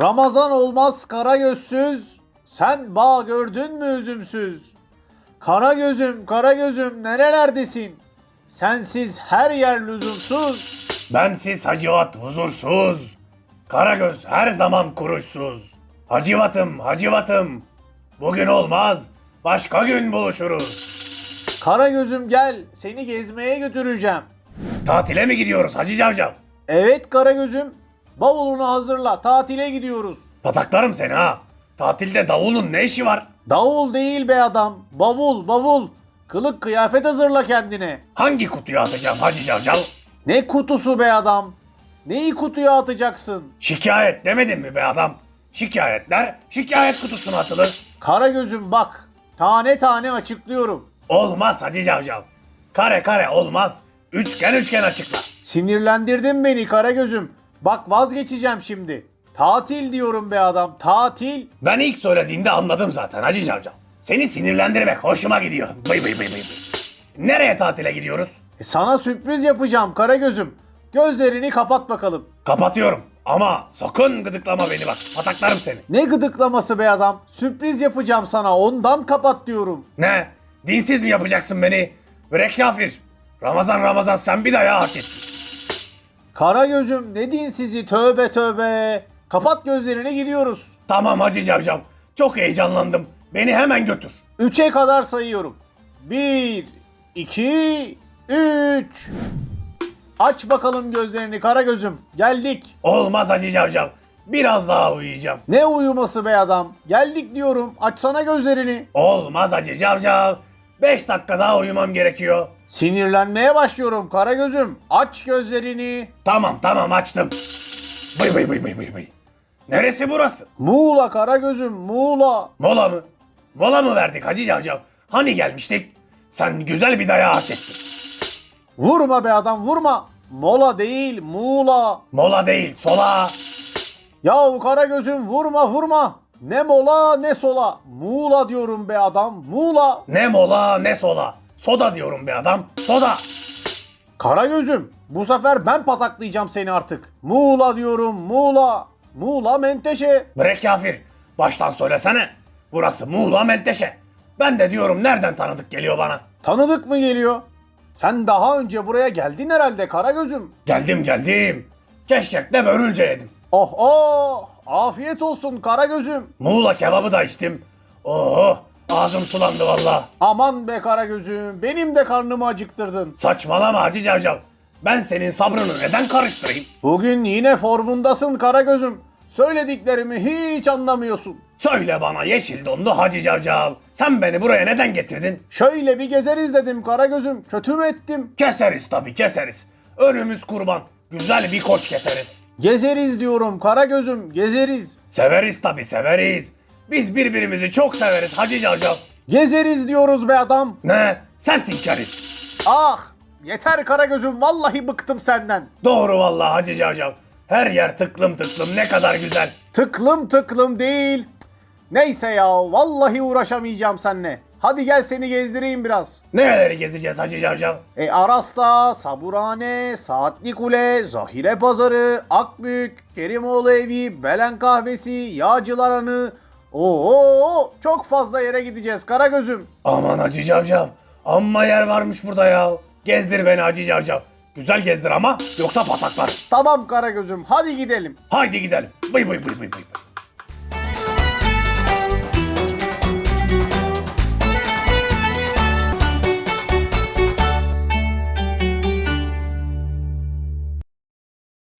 Ramazan olmaz kara gözsüz, sen bağ gördün mü üzümsüz? Kara gözüm, kara gözüm nerelerdesin? Sensiz her yer lüzumsuz. Bensiz Hacivat huzursuz. Karagöz her zaman kuruşsuz. Hacivatım, Hacivatım. Bugün olmaz, başka gün buluşuruz. Kara gözüm gel, seni gezmeye götüreceğim. Tatile mi gidiyoruz Hacı Cavcav? Evet kara gözüm, bavulunu hazırla, tatile gidiyoruz. Pataklarım seni ha. Tatilde davulun ne işi var? Davul değil be adam, bavul, bavul. Kılık kıyafet hazırla kendine. Hangi kutuya atacağım Hacı Cavcav? Ne kutusu be adam? Neyi kutuya atacaksın? Şikayet demedin mi be adam? Şikayetler şikayet kutusuna atılır. Kara gözüm bak, tane tane açıklıyorum. Olmaz Hacı Cavcav. Kare kare olmaz. Üçgen üçgen açıkla. Sinirlendirdin beni kara gözüm. Bak vazgeçeceğim şimdi. Tatil diyorum be adam, tatil. Ben ilk söylediğinde anladım zaten Hacı Cavcav. Seni sinirlendirmek hoşuma gidiyor. Bıy bıy bıy bıy. Nereye tatile gidiyoruz? E, sana sürpriz yapacağım kara gözüm. Gözlerini kapat bakalım. Kapatıyorum. Ama sakın gıdıklama beni bak. Pataklarım seni. Ne gıdıklaması be adam? Sürpriz yapacağım sana ondan kapat diyorum. Ne? Dinsiz mi yapacaksın beni? Bırak kafir. Ramazan Ramazan sen bir dayağı hak ettin. Kara gözüm ne din sizi tövbe tövbe. Kapat gözlerini gidiyoruz. Tamam Hacı Cavcav. Çok heyecanlandım. Beni hemen götür. Üçe kadar sayıyorum. Bir, iki, üç. Aç bakalım gözlerini kara gözüm. Geldik. Olmaz Hacı Cavcav. Biraz daha uyuyacağım. Ne uyuması be adam? Geldik diyorum. Açsana gözlerini. Olmaz Hacı Cavcav. 5 dakika daha uyumam gerekiyor. Sinirlenmeye başlıyorum kara gözüm. Aç gözlerini. Tamam tamam açtım. Bıy bıy bıy bıy bıy bıy. Neresi burası? Muğla kara gözüm Muğla. Mola mı? Mola mı verdik Hacı Cavcav? Hani gelmiştik? Sen güzel bir dayağı hak ettin. Vurma be adam vurma. Mola değil Muğla. Mola değil sola. Yahu kara gözüm vurma vurma. Ne mola ne sola. Muğla diyorum be adam Muğla. Ne mola ne sola. Soda diyorum be adam. Soda. Kara gözüm bu sefer ben pataklayacağım seni artık. Muğla diyorum Muğla. Muğla Menteşe. Bre kafir. Baştan söylesene. Burası Muğla Menteşe. Ben de diyorum nereden tanıdık geliyor bana. Tanıdık mı geliyor? Sen daha önce buraya geldin herhalde kara gözüm. Geldim geldim. Keşkekle börülce yedim. Oh oh afiyet olsun kara gözüm. Muğla kebabı da içtim. Oh ağzım sulandı valla. Aman be kara gözüm benim de karnımı acıktırdın. Saçmalama Hacı Cavcav. Ben senin sabrını neden karıştırayım? Bugün yine formundasın kara gözüm. Söylediklerimi hiç anlamıyorsun. Söyle bana yeşil donlu Hacı Cavcav. Sen beni buraya neden getirdin? Şöyle bir gezeriz dedim kara gözüm. Kötü mü ettim? Keseriz tabii keseriz. Önümüz kurban. Güzel bir koç keseriz. Gezeriz diyorum kara gözüm gezeriz. Severiz tabii severiz. Biz birbirimizi çok severiz Hacı Cavcav. Gezeriz diyoruz be adam. Ne? Sensin keriz. Ah yeter kara gözüm vallahi bıktım senden. Doğru vallahi Hacı Cavcav. Her yer tıklım tıklım ne kadar güzel. Tıklım tıklım değil. Neyse ya vallahi uğraşamayacağım seninle. Hadi gel seni gezdireyim biraz. Nereleri gezeceğiz Hacı Cavcav? E Aras'ta, Saburhane, Saatli Kule, Zahire Pazarı, Akbük, Kerimoğlu Evi, Belen Kahvesi, Yağcılar Hanı. Oo çok fazla yere gideceğiz Karagöz'üm. Aman Hacı Cavcav. Amma yer varmış burada ya. Gezdir beni Hacı Cavcav. Güzel gezdir ama yoksa pataklar. Tamam Karagöz'üm hadi gidelim. Haydi gidelim. Bıy bıy bıy bıy bıy.